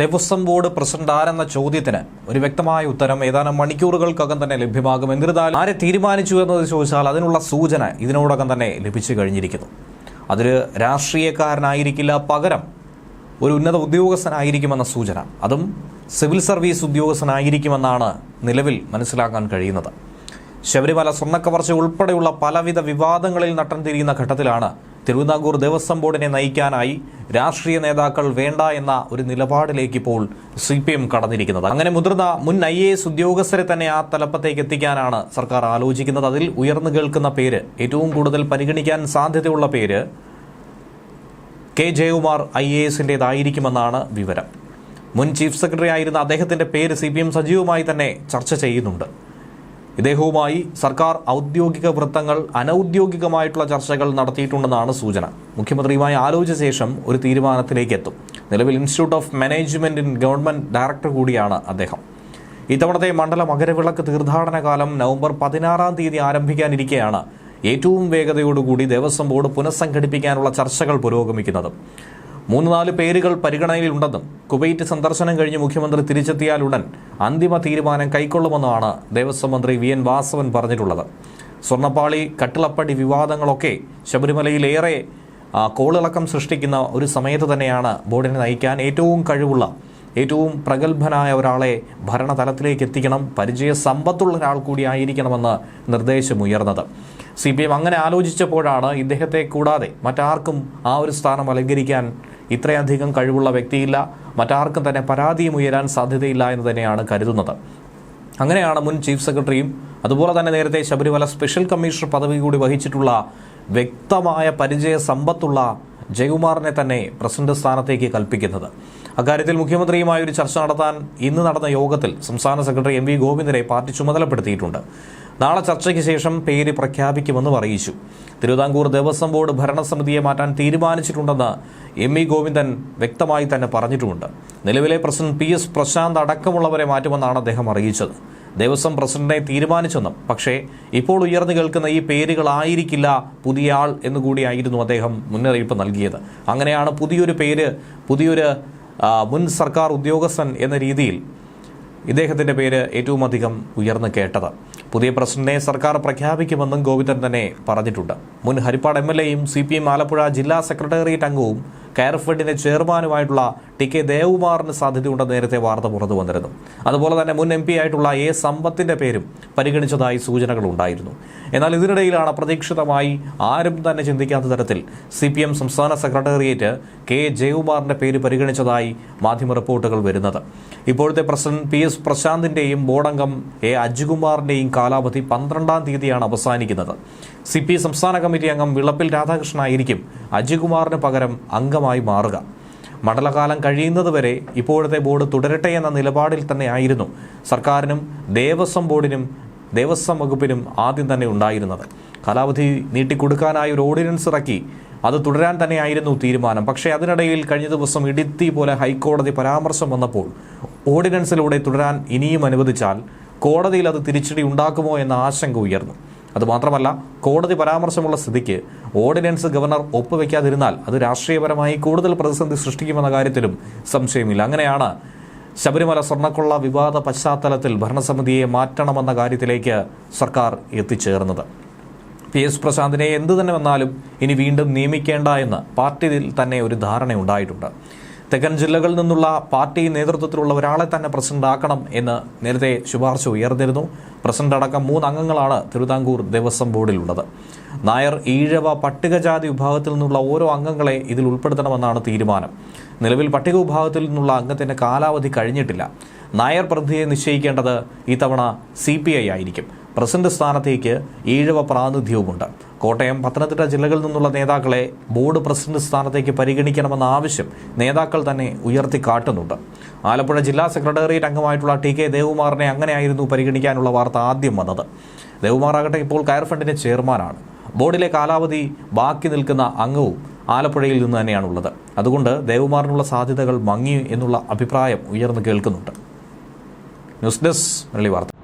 Devaswom board president ആരെന്ന ചോദ്യത്തിന് ഒരു വ്യക്തമായ ഉത്തരം ഏതാനും മണിക്കൂറുകൾക്കകം തന്നെ ലഭ്യമാകും. എന്നിരുന്നാലും ആരെ തീരുമാനിച്ചു എന്നത് ചോദിച്ചാൽ അതിനുള്ള സൂചന ഇതിനോടകം തന്നെ ലഭിച്ചു കഴിഞ്ഞിരിക്കുന്നു. അതൊരു രാഷ്ട്രീയക്കാരനായിരിക്കില്ല പകരം ഒരു ഉന്നത ഉദ്യോഗസ്ഥനായിരിക്കുമെന്ന സൂചന. അതും സിവിൽ സർവീസ് ഉദ്യോഗസ്ഥനായിരിക്കുമെന്നാണ് നിലവിൽ മനസ്സിലാക്കാൻ കഴിയുന്നത്. ശബരിമല സ്വർണക്കവർച്ച ഉൾപ്പെടെയുള്ള പലവിധ വിവാദങ്ങളിൽ നട്ടം തിരിയുന്ന ഘട്ടത്തിലാണ് തിരുവിതാംകൂർ ദേവസ്വം ബോർഡിനെ നയിക്കാനായി രാഷ്ട്രീയ നേതാക്കൾ വേണ്ട എന്ന ഒരു നിലപാടിലേക്ക് ഇപ്പോൾ സി പി എം കടന്നിരിക്കുന്നത്. അങ്ങനെ മുതിർന്ന മുൻ ഐ എ എസ് ഉദ്യോഗസ്ഥരെ തന്നെ ആ തലപ്പത്തേക്ക് എത്തിക്കാനാണ് സർക്കാർ ആലോചിക്കുന്നത്. അതിൽ ഉയർന്നു കേൾക്കുന്ന പേര് ഏറ്റവും കൂടുതൽ പരിഗണിക്കാൻ സാധ്യതയുള്ള പേര് കെ ജയകുമാർ ഐ എ എസിന്റെതായിരിക്കുമെന്നാണ് വിവരം. മുൻ ചീഫ് സെക്രട്ടറി ആയിരുന്ന അദ്ദേഹത്തിന്റെ പേര് സി പി എം സജീവമായി തന്നെ ചർച്ച ചെയ്യുന്നുണ്ട്. ഇദ്ദേഹവുമായി സർക്കാർ ഔദ്യോഗിക വൃത്തങ്ങൾ അനൌദ്യോഗികമായിട്ടുള്ള ചർച്ചകൾ നടത്തിയിട്ടുണ്ടെന്നാണ് സൂചന. മുഖ്യമന്ത്രിയുമായി ആലോചിച്ച ശേഷം ഒരു തീരുമാനത്തിലേക്ക് എത്തും നിലവിൽ institute of management in government director കൂടിയാണ് അദ്ദേഹം. ഇത്തവണത്തെ മണ്ഡല മകരവിളക്ക് തീർത്ഥാടന കാലം നവംബർ പതിനാറാം തീയതി ആരംഭിക്കാനിരിക്കെയാണ് ഏറ്റവും വേഗതയോടുകൂടി ദേവസ്വം ബോർഡ് പുനഃസംഘടിപ്പിക്കാനുള്ള ചർച്ചകൾ പുരോഗമിക്കുന്നത്. മൂന്ന് നാല് പേരുകൾ പരിഗണനയിലുണ്ടെന്നും കുവൈറ്റ് സന്ദർശനം കഴിഞ്ഞ് മുഖ്യമന്ത്രി തിരിച്ചെത്തിയാലുടൻ അന്തിമ തീരുമാനം കൈക്കൊള്ളുമെന്നാണ് ദേവസ്വം മന്ത്രി വി എൻ വാസവൻ പറഞ്ഞിട്ടുള്ളത്. സ്വർണപ്പാളി കട്ടിളപ്പടി വിവാദങ്ങളൊക്കെ ശബരിമലയിലേറെ കോളിളക്കം സൃഷ്ടിക്കുന്ന ഒരു സമയത്ത് തന്നെയാണ് ബോർഡിനെ നയിക്കാൻ ഏറ്റവും കഴിവുള്ള ഏറ്റവും പ്രഗത്ഭനായ ഒരാളെ ഭരണതലത്തിലേക്ക് എത്തിക്കണം പരിചയ സമ്പത്തുള്ള ഒരാൾ കൂടി ആയിരിക്കണമെന്ന് നിർദ്ദേശമുയർന്നത്. സി പി എം അങ്ങനെ ആലോചിച്ചപ്പോഴാണ് ഇദ്ദേഹത്തെ കൂടാതെ മറ്റാർക്കും ആ ഒരു സ്ഥാനം അലങ്കരിക്കാൻ ഇത്രയധികം കഴിവുള്ള വ്യക്തിയില്ല. മറ്റാർക്കും തന്നെ പരാതിയും ഉയരാൻ സാധ്യതയില്ല എന്ന് തന്നെയാണ് കരുതുന്നത്. അങ്ങനെയാണ് മുൻ ചീഫ് സെക്രട്ടറിയും അതുപോലെ തന്നെ നേരത്തെ ശബരിമല സ്പെഷ്യൽ കമ്മീഷണർ പദവി കൂടി വഹിച്ചിട്ടുള്ള വ്യക്തമായ പരിചയ സമ്പത്തുള്ള ജയകുമാറിനെ തന്നെ പ്രസിഡന്റ് സ്ഥാനത്തേക്ക് കൽപ്പിക്കുന്നത്. അക്കാര്യത്തിൽ മുഖ്യമന്ത്രിയുമായി ഒരു ചർച്ച നടത്താൻ ഇന്ന് നടന്ന യോഗത്തിൽ സംസ്ഥാന സെക്രട്ടറി എം വി ഗോവിന്ദനെ പാർട്ടി ചുമതലപ്പെടുത്തിയിട്ടുണ്ട്. നാളെ ചർച്ചയ്ക്ക് ശേഷം പേര് പ്രഖ്യാപിക്കുമെന്നും അറിയിച്ചു. തിരുവിതാംകൂർ ദേവസ്വം ബോർഡ് ഭരണസമിതിയെ മാറ്റാൻ തീരുമാനിച്ചിട്ടുണ്ടെന്ന് എം വി ഗോവിന്ദൻ വ്യക്തമായി തന്നെ പറഞ്ഞിട്ടുമുണ്ട്. നിലവിലെ പ്രസിഡന്റ് പി എസ് പ്രശാന്ത് അടക്കമുള്ളവരെ മാറ്റുമെന്നാണ് അദ്ദേഹം അറിയിച്ചത്. ദേവസ്വം പ്രസിഡന്റിനെ തീരുമാനിച്ചെന്നും പക്ഷേ ഇപ്പോൾ ഉയർന്നു കേൾക്കുന്ന ഈ പേരുകളായിരിക്കില്ല പുതിയ ആൾ എന്നുകൂടിയായിരുന്നു അദ്ദേഹം മുന്നറിയിപ്പ് നൽകിയത്. അങ്ങനെയാണ് പുതിയൊരു പേര് പുതിയൊരു മുൻ സർക്കാർ ഉദ്യോഗസ്ഥൻ എന്ന രീതിയിൽ ഇദ്ദേഹത്തിന്റെ പേര് ഏറ്റവും അധികം ഉയർന്നു കേട്ടത്. പുതിയ പ്രസിഡന്റിനെ സർക്കാർ പ്രഖ്യാപിക്കുമെന്നും ഗോവിന്ദൻ തന്നെ പറഞ്ഞിട്ടുണ്ട്. മുൻ ഹരിപ്പാട് എം എൽ എയും സി പി എം ആലപ്പുഴ ജില്ലാ സെക്രട്ടേറിയറ്റ് അംഗവും കയർ ഫണ്ടിന്റെ ചെയർമാനുമായിട്ടുള്ള ടി കെ ദേവകുമാറിന് സാധ്യതയുണ്ടെന്ന് നേരത്തെ വാർത്ത പുറത്തു വന്നിരുന്നു. അതുപോലെ തന്നെ മുൻ എം പി ആയിട്ടുള്ള എ സമ്പത്തിന്റെ പേരും പരിഗണിച്ചതായി സൂചനകൾ ഉണ്ടായിരുന്നു. എന്നാൽ ഇതിനിടയിലാണ് അപ്രതീക്ഷിതമായി ആരും തന്നെ ചിന്തിക്കാത്ത തരത്തിൽ സി പി എം സംസ്ഥാന സെക്രട്ടേറിയറ്റ് കെ ജയകുമാറിന്റെ പേര് പരിഗണിച്ചതായി മാധ്യമ റിപ്പോർട്ടുകൾ വരുന്നത്. ഇപ്പോഴത്തെ പ്രസിഡന്റ് പി എസ് പ്രശാന്തിന്റെയും ബോർഡംഗം എ അജികുമാറിന്റെയും കാലാവധി പന്ത്രണ്ടാം തീയതിയാണ് അവസാനിക്കുന്നത്. സി പി സംസ്ഥാന കമ്മിറ്റി അംഗം വിളപ്പിൽ രാധാകൃഷ്ണനായിരിക്കും അജികുമാറിന് പകരം അംഗമായി മാറുക. മണ്ഡലകാലം കഴിയുന്നതുവരെ ഇപ്പോഴത്തെ ബോർഡ് തുടരട്ടെ എന്ന നിലപാടിൽ തന്നെ ആയിരുന്നു സർക്കാരിനും ദേവസ്വം ബോർഡിനും ദേവസ്വം വകുപ്പിനും ആദ്യം തന്നെ ഉണ്ടായിരുന്നത്. കാലാവധി നീട്ടിക്കൊടുക്കാനായി ഒരു ഓർഡിനൻസ് ഇറക്കി അത് തുടരാൻ തന്നെയായിരുന്നു തീരുമാനം. പക്ഷേ അതിനിടയിൽ കഴിഞ്ഞ ദിവസം ഇടുത്തി പോലെ ഹൈക്കോടതി പരാമർശം വന്നപ്പോൾ ഓർഡിനൻസിലൂടെ തുടരാൻ ഇനിയും അനുവദിച്ചാൽ കോടതിയിൽ അത് തിരിച്ചടി ഉണ്ടാക്കുമോ എന്ന ആശങ്ക ഉയർന്നു. അതുമാത്രമല്ല കോടതി പരാമർശമുള്ള സ്ഥിതിക്ക് ഓർഡിനൻസ് ഗവർണർ ഒപ്പുവെക്കാതിരുന്നാൽ അത് രാഷ്ട്രീയപരമായി കൂടുതൽ പ്രതിസന്ധി സൃഷ്ടിക്കുമെന്ന കാര്യത്തിലും സംശയമില്ല. അങ്ങനെയാണ് ശബരിമല സ്വർണക്കൊള്ള വിവാദ പശ്ചാത്തലത്തിൽ ഭരണസമിതിയെ മാറ്റണമെന്ന കാര്യത്തിലേക്ക് സർക്കാർ എത്തിച്ചേർന്നത്. പി എസ് പ്രശാന്തിനെ എന്തു തന്നെ വന്നാലും ഇനി വീണ്ടും നിയമിക്കേണ്ട എന്ന് പാർട്ടിയിൽ തന്നെ ഒരു ധാരണയുണ്ടായിട്ടുണ്ട്. തെക്കൻ ജില്ലകളിൽ നിന്നുള്ള പാർട്ടി നേതൃത്വത്തിലുള്ള ഒരാളെ തന്നെ പ്രസിഡന്റ് ആക്കണം എന്ന് നേരത്തെ ശുപാർശ ഉയർന്നിരുന്നു. പ്രസിഡന്റ് അടക്കം മൂന്ന് അംഗങ്ങളാണ് തിരുവിതാംകൂർ ദേവസ്വം ബോർഡിലുള്ളത്. നായർ ഈഴവ പട്ടികജാതി വിഭാഗത്തിൽ നിന്നുള്ള ഓരോ അംഗങ്ങളെ ഇതിൽ ഉൾപ്പെടുത്തണമെന്നാണ് തീരുമാനം. നിലവിൽ പട്ടിക വിഭാഗത്തിൽ നിന്നുള്ള അംഗത്തിന്റെ കാലാവധി കഴിഞ്ഞിട്ടില്ല. നായർ പ്രതിനിധിയെ നിശ്ചയിക്കേണ്ടത് ഇത്തവണ സി ആയിരിക്കും. പ്രസിഡന്റ് സ്ഥാനത്തേക്ക് ഈഴവ പ്രാതിനിധ്യവുമുണ്ട്. കോട്ടയം പത്തനംതിട്ട ജില്ലകളിൽ നിന്നുള്ള നേതാക്കളെ ബോർഡ് പ്രസിഡന്റ് സ്ഥാനത്തേക്ക് പരിഗണിക്കണമെന്ന ആവശ്യം നേതാക്കൾ തന്നെ ഉയർത്തിക്കാട്ടുന്നുണ്ട്. ആലപ്പുഴ ജില്ലാ സെക്രട്ടേറിയറ്റ് അംഗമായിട്ടുള്ള ടി കെ ദേവുമാറിനെ അങ്ങനെയായിരുന്നു പരിഗണിക്കാനുള്ള വാർത്ത ആദ്യം വന്നത്. ദേവുമാറാകട്ടെ ഇപ്പോൾ കയർ ഫണ്ടിന്റെ ചെയർമാനാണ്. ബോർഡിലെ കാലാവധി ബാക്കി നിൽക്കുന്ന അംഗവും ആലപ്പുഴയിൽ നിന്ന് തന്നെയാണുള്ളത്. അതുകൊണ്ട് ദേവുമാറിനുള്ള സാധ്യതകൾ മങ്ങി എന്നുള്ള അഭിപ്രായം ഉയർന്നു കേൾക്കുന്നുണ്ട്. ന്യൂസ് ഡെസ്ക് വാർത്ത.